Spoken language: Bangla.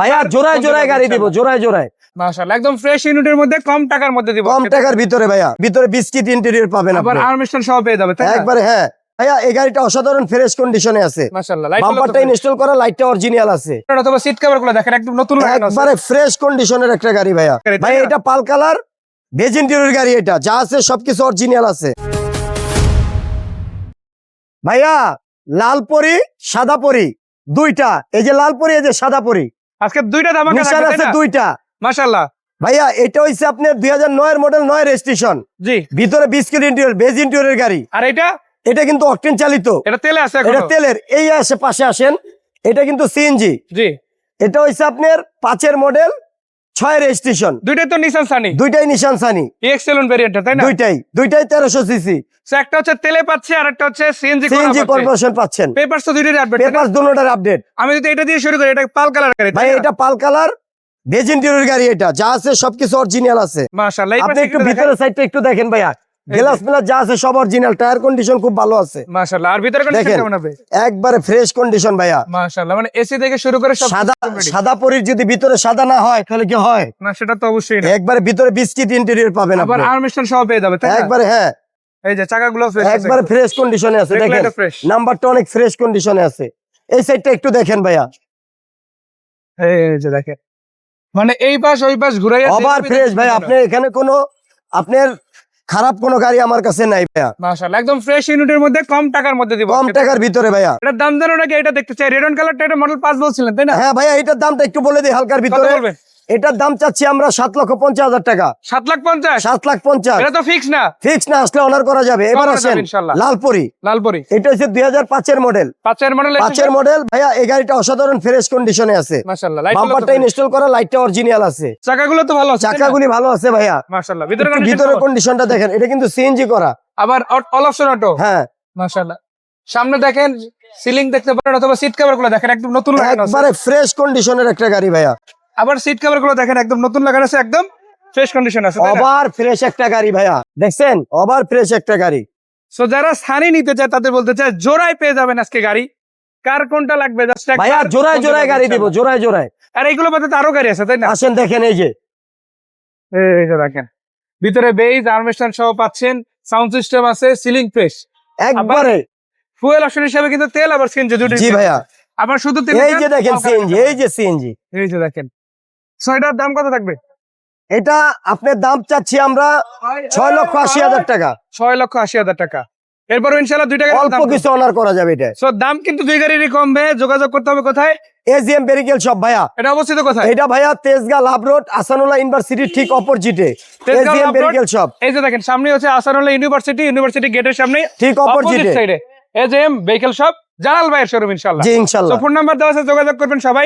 ভাইয়া জোড়ায় জোড়ায় গাড়ি দিব জোড়ায় জোড়ায়। মাশাআল্লাহ একদম ফ্রেশ ইউনিটের মধ্যে কম টাকার মধ্যে দিব। কম টাকার ভিতরে ভাইয়া ভিতরে বিস্কিট ইন্টেরিয়র পাবেন আবার আর্মিস্টন সহ পেয়ে যাবে তাই একবারে হ্যাঁ। ভাইয়া এই গাড়িটা অসাধারণ ফ্রেশ কন্ডিশনে আছে। বাম্পারটা ইনস্টল করা লাইটটা অরিজিনাল আছে। অথবা সিট কভারগুলো দেখেন একদম নতুন একবারে ফ্রেশ কন্ডিশনের একটা গাড়ি ভাইয়া। ভাই এটা পাল কালার ভেজ ইন্টেরিয়র গাড়ি এটা। যা আছে সবকিছু অরিজিনাল আছে। ভাইয়া লাল পরি সাদা পরি দুইটা। এই যে লাল পরি এই যে সাদা পরি। আজকে দুইটা ধামাকা আছে দুইটা। মাশাআল্লাহ। ভাইয়া এটা হইছে আপনার দুই হাজার নয়ের মডেল নয় রেজিস্ট্রেশন জি। ভিতরে বিস্কিট ইন্টেরিয়র বেজ ইন্টেরিয়র গাড়ি। আর এটা? এটা কিন্তু অকটেন চালিত। এটা তেলে আছে এটা তেলের। এই আসে পাশে আসেন। এটা কিন্তু সিএনজি জি। এটা হইছে আপনার পাঁচের মডেল ছয় রেজিস্ট্রেশন। দুইটাই তো নিশান সানি দুইটাই নিশান সানি এক্সেলন ভেরিয়েন্ট তাই না? দুইটাই। দুইটাই তেরোশো সিসি। একটা হচ্ছে তেলে পাচ্ছে আর একটা হচ্ছে সিএনজি সিএনজি কর্পোরেশন পাচ্ছেন। পেপারস তো দুইটাই আপডেট পেপার দুটোটার আপডেট আমি যদি এটা দিয়ে শুরু করি এটা পাল কালার গাড়ি ভাই এটা পাল কালার ভেজ ইন্টেরিয়র গাড়ি এটা। যা আছে সবকিছু অরিজিনাল আছে। মাশাআল্লাহ আপনি একটু ভিতরের সাইডটা একটু দেখেন ভাইয়া। গ্লাস যা আছে সব অরিজিনাল টায়ার কন্ডিশন খুব ভালো আছে। মাশাআল্লাহ আর ভিতরে কন্ডিশন কেমন হবে? একবারে ফ্রেশ কন্ডিশন ভাইয়া। মাশাআল্লাহ মানে এসি থেকে শুরু করে সব সাদা সাদা পরির যদি ভিতরে সাদা না হয় তাহলে কি হয়? না সেটা তো অবশ্যই না। একবারে ভিতরে বিস্কিট ইন্টেরিয়র পাবেন আবার আপনি। আর্মিস্টন সহ পেয়ে যাবে তাই না? একবারে হ্যাঁ। এই যে চাকাগুলো ফ্রেশ একবারে ফ্রেশ কন্ডিশনে আছে দেখেন। নাম্বারটা অনেক ফ্রেশ কন্ডিশনে আছে। এই সাইডটা একটু দেখেন ভাইয়া। এই যে দেখেন। মানে এই পাশ ওই পাশ ঘুরাইয়া ওভার ফ্রেশ ভাই আপনি এখানে কোনো আপনার খারাপ কোনো গাড়ি আমার কাছে নাই ভাইয়া। মাশাআল্লাহ একদম ফ্রেশ ইউনিটের মধ্যে কম টাকার মধ্যে দিব। কম টাকার ভিতরে ভাইয়া। এটার দাম জানো নাকি? এটা দেখতে চাই। রেড অন কালারটা এটা মডেল পাঁচ বলছিলেন তাই না? হ্যাঁ ভাইয়া এটার দামটা একটু বলে দিই হালকার ভিতরে। এটার দাম চাচ্ছি আমরা সাত লক্ষ পঞ্চাশ হাজার টাকা। সাত লাখ পঞ্চাশ? সাত লাখ পঞ্চাশ। এটা তো ফিক্স না? ফিক্স না আসলে অনার করা যাবে। এবার আসেন। লালপুরি। লালপরি। এটা হচ্ছে দুই হাজার পাঁচের মডেল পাঁচের মডেল পাঁচের মডেল ভাইয়া এই গাড়িটা অসাধারণ ফ্রেশ কন্ডিশনে আছে। বাম্পারটা ইনস্টল করা লাইটটা অরিজিনাল আছে। চাকাগুলো তো ভালো আছে চাকাগুলি ভালো আছে ভাইয়া। মাশাআল্লাহ ভিতরে ভিতরে কন্ডিশনটা দেখেন এটা কিন্তু সিএনজি করা। আবার অল অপশন অটো হ্যাঁ। মাশাআল্লাহ। সামনে দেখেন সিলিং দেখতে পারেন অথবা সিট কভারগুলো দেখেন একদম নতুন একবারে ফ্রেশ কন্ডিশনের একটা গাড়ি ভাইয়া। আবার সিট কভারগুলো দেখেন একদম নতুন লাগানো আছে একদম ফ্রেশ কন্ডিশন আছে ওভার ফ্রেশ একটা গাড়ি ভাইয়া। দেখছেন? ওভার ফ্রেশ একটা গাড়ি। সো যারা সানি নিতে চায় তাদের বলতে চায় জোড়ায় পেয়ে যাবেন আজকে গাড়ি। কার কোনটা লাগবে? জাস্ট ভাইয়া জোড়ায় জোড়ায় গাড়ি দিব জোড়ায় জোড়ায়। আর এইগুলো মধ্যে তো আরও গাড়ি আছে তাই না? আসেন দেখেন এই যে। এই যে দেখেন। ভিতরে বেজ আর্মেশন সহ পাচ্ছেন সাউন্ড সিস্টেম আছে সিলিং ফ্রেশ একবারে। ফুয়েল অপশন হিসেবে কিন্তু তেল আবার সিএনজি দুটো জি ভাইয়া। আবার শুধু তেল এই যে দেখেন সিএনজি এই যে সিএনজি এই যে দেখেন। সো এটার দাম কত থাকবে? এটা আপনার দাম চাচ্ছি আমরা ছয় লক্ষ আশি হাজার টাকা। ছয় লক্ষ আশি হাজার টাকা। এরপর ইনশাল্লাহ দুই টাকা অল্প কিছু অনার করা যাবে এটা। সো দাম কিন্তু দুই গাড়িরই কমবে যোগাযোগ করতে হবে কোথায়? এজিএম বেরিকেল সব ভাইয়া। এটা অবস্থিত কোথায়? এটা ভাইয়া তেজগা লাভ রোড আসানুল্লাহ ইউনিভার্সিটির ঠিক অপোজিটে তেজগাঁও এজিএম বেরিকেল সব এই যে দেখেন সামনে হচ্ছে আসানুল্লাহ ইউনিভার্সিটি ইউনিভার্সিটি গেটের সামনে ঠিক অপোজিট সাইডে শপ জালাল ভাইয়ের শোরুম ইনশাল্লাহ জি ইনশাল্লাহ ফোন নাম্বার দেওয়া আছে যোগাযোগ করবেন সবাই।